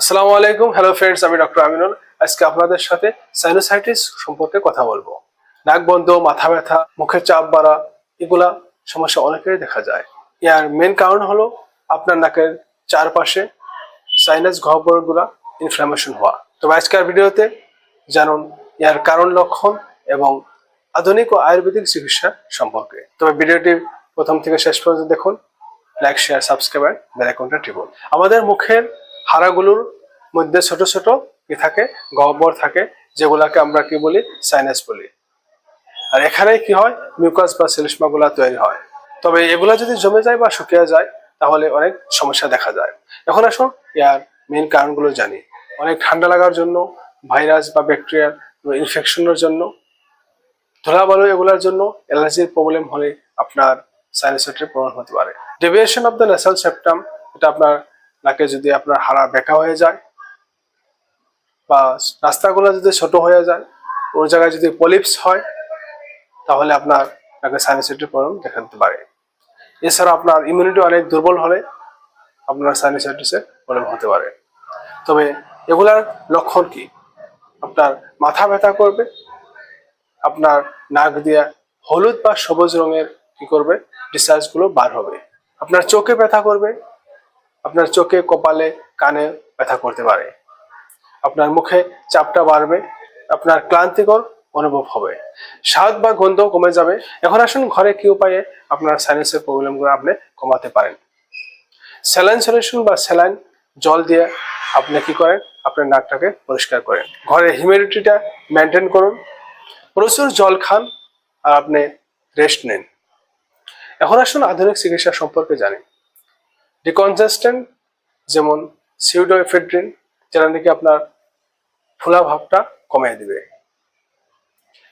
আসসালামু আলাইকুম। Hello friends আমি ডক্টর আমিনুল। আজকে আপনাদের সাথে সাইনোসাইটিস সম্পর্কে কথা বলব। নাক বন্ধ, মাথা ব্যথা, মুখের চাপ বাড়া, এগুলা সমস্যা অনেকেরই দেখা যায়। ইয়ার মেন কারণ হলো আপনার নাকের চারপাশে সাইনাস গহ্বরগুলা ইনফ্লামেশন হওয়া। তবে আজকের ভিডিওতে জানুন ইয়ার কারণ লক্ষণ এবং আধুনিক ও আয়ুর্বেদিক চিকিৎসা সম্পর্কে। তবে ভিডিওটি প্রথম থেকে শেষ পর্যন্ত দেখুন লাইক শেয়ার সাবস্ক্রাইব আর বেল আইকনটা টিপুন। আমাদের মুখের হাড়াগুলোর মধ্যে ছোট ছোট কি থাকে, গহ্বর থাকে, যেগুলাকে আমরা কি বলি? সাইনাস বলি। আর এখানে কি হয়? মিউকাস বা সেলিসমাগুলা তৈরি হয়। তবে এগুলা যদি জমে যায় বা শুকিয়ে যায়, তাহলে অনেক সমস্যা দেখা যায়। এখন আসুন ইয়ার মেন কারণগুলো জানি। অনেক ঠান্ডা লাগার জন্য ভাইরাস বা ব্যাকটেরিয়ার ইনফেকশনের জন্য ধুলাবালু এগুলোর জন্য অ্যালার্জির প্রবলেম হলে আপনার সাইনোসাইটিস প্রবলেম হতে পারে। Deviation of the nasal septum এটা আপনার নাকে যদি আপনার হাড়া বেঁকা হয়ে যায় বা রাস্তাগুলো যদি ছোট হয়ে যায় ওই জায়গায় যদি পলিপস হয়, তাহলে আপনার নাকে সাইনোসাইটিস প্রবলেম দেখা দিতে পারে। এছাড়া আপনার ইমিউনিটি অনেক দুর্বল হলে আপনার সাইনোসাইটিসের প্রবলেম হতে পারে। তবে এগুলার লক্ষণ কি? আপনার মাথা ব্যথা করবে, আপনার নাক দিয়ে হলুদ বা সবুজ রঙের কি করবে? ডিসচার্জগুলো বার হবে। আপনার চোখে ব্যথা করবে আপনার চোখে, কপালে, কানে ব্যথা করতে পারে। আপনার মুখে চাপটা বাড়বে, আপনার ক্লান্তিকর অনুভব হবে। স্বাদ বা গন্ধ কমে যাবে। এখন আসুন ঘরে কি উপায়ে আপনার সাইনাসের প্রবলেমগুলো আপনি কমাতে পারেন। স্যালাইন সলিউশন বা স্যালাইন জল দিয়ে আপনি কি করেন? আপনার নাকটাকে পরিষ্কার করেন। ঘরের হিউমিডিটিটা মেনটেন করুন। প্রচুর জল খান আর আপনি রেস্ট নিন। এখন আসুন আধুনিক চিকিৎসা সম্পর্কে জানি। ডিকনজেস্টেন্ট যেমন সিউডোএফেড্রিন যেটা নাকি আপনার ফোলা ভাবটা কমিয়ে দিবে।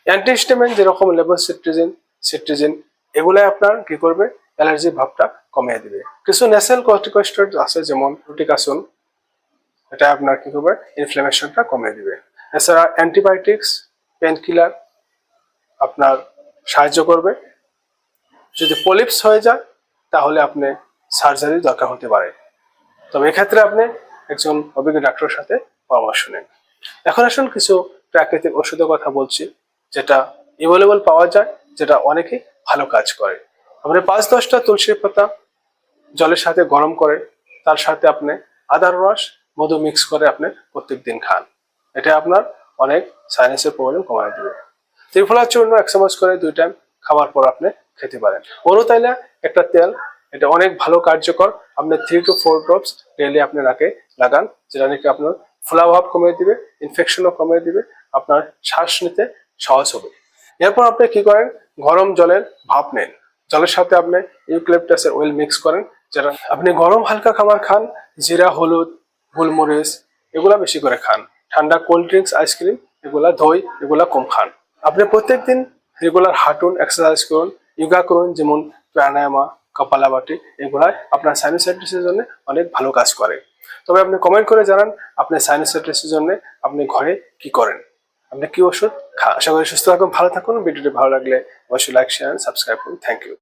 অ্যান্টিস্টেমেন্ট যেরকম লেবোসিট্রিজিন সিট্রিজিন এগুলাই আপনার কি করবে? অ্যালার্জি ভাবটা কমিয়ে দিবে। কিছু ন্যাসেল কর্টিকোস্টেরয়েড আছে, যেমন রুটিকাসন এটা আপনার কি করবে? ইনফ্লামেশনটা কমিয়ে দিবে। এছাড়া অ্যান্টিবায়োটিক্স পেন কিলার আপনার সাহায্য করবে। যদি পলিপস হয়ে যায়, তাহলে আপনি সার্জারি দরকার হতে পারে। তবে এক্ষেত্রে আপনি একজন অভিজ্ঞ ডাক্তারের সাথে পরামর্শ নেন। এখন আসুন কিছু প্রাকৃতিক ওষুধের কথা বলছি, যেটা এভেলেবল পাওয়া যায়, যেটা অনেকেই ভালো কাজ করে। আপনি পাঁচ দশটা তুলসীর পাতা জলের সাথে গরম করে, তার সাথে আপনি আদার রস, মধু মিক্স করে আপনি প্রত্যেক দিন খান। এটা আপনার অনেক সাইনাসের প্রবলেম কমায় দেবে। ত্রিফলার চূর্ণ এক চামচ করে দুই টাইম খাওয়ার পর আপনি খেতে পারেন। অনুতাইলা একটা তেল এটা অনেক ভালো কার্যকর। আপনি three two four drops daily আপনি নাকে লাগান, যেটা নাকি আপনার ফোলাভাব কমিয়ে দিবে ইনফেকশনও কমিয়ে দিবে, আপনার শ্বাস নিতে সহজ হবে। এরপর আপনি কি করেন? গরম জলের ভাপ নেন। জলের সাথে আপনি ইউক্লিপটাসের অয়েল মিক্স করেন, যেটা আপনি গরম হালকা খাবার খান, জিরা, হলুদ, গোলমরিচ, এগুলা বেশি করে খান। ঠান্ডা কোল্ড ড্রিঙ্কস আইসক্রিম এগুলা দই, এগুলা কম খান। আপনি প্রত্যেকদিন রেগুলার হাঁটুন এক্সারসাইজ করুন ইয়োগা করুন, যেমন প্রাণায়ামা কপালাবাটি এগুলাই আপনার সাইনোসাইটিসের জন্য অনেক ভালো কাজ করে। তবে আপনি কমেন্ট করে জানান, আপনি সাইনোসাইটিসের জন্য আপনি ঘরে কি করেন? আপনি কি ওষুধ খান আশা করি সুস্থ থাকুন, ভালো থাকুন। ভিডিওটি ভালো লাগলে অবশ্যই লাইক শেয়ার সাবস্ক্রাইব করুন। Thank you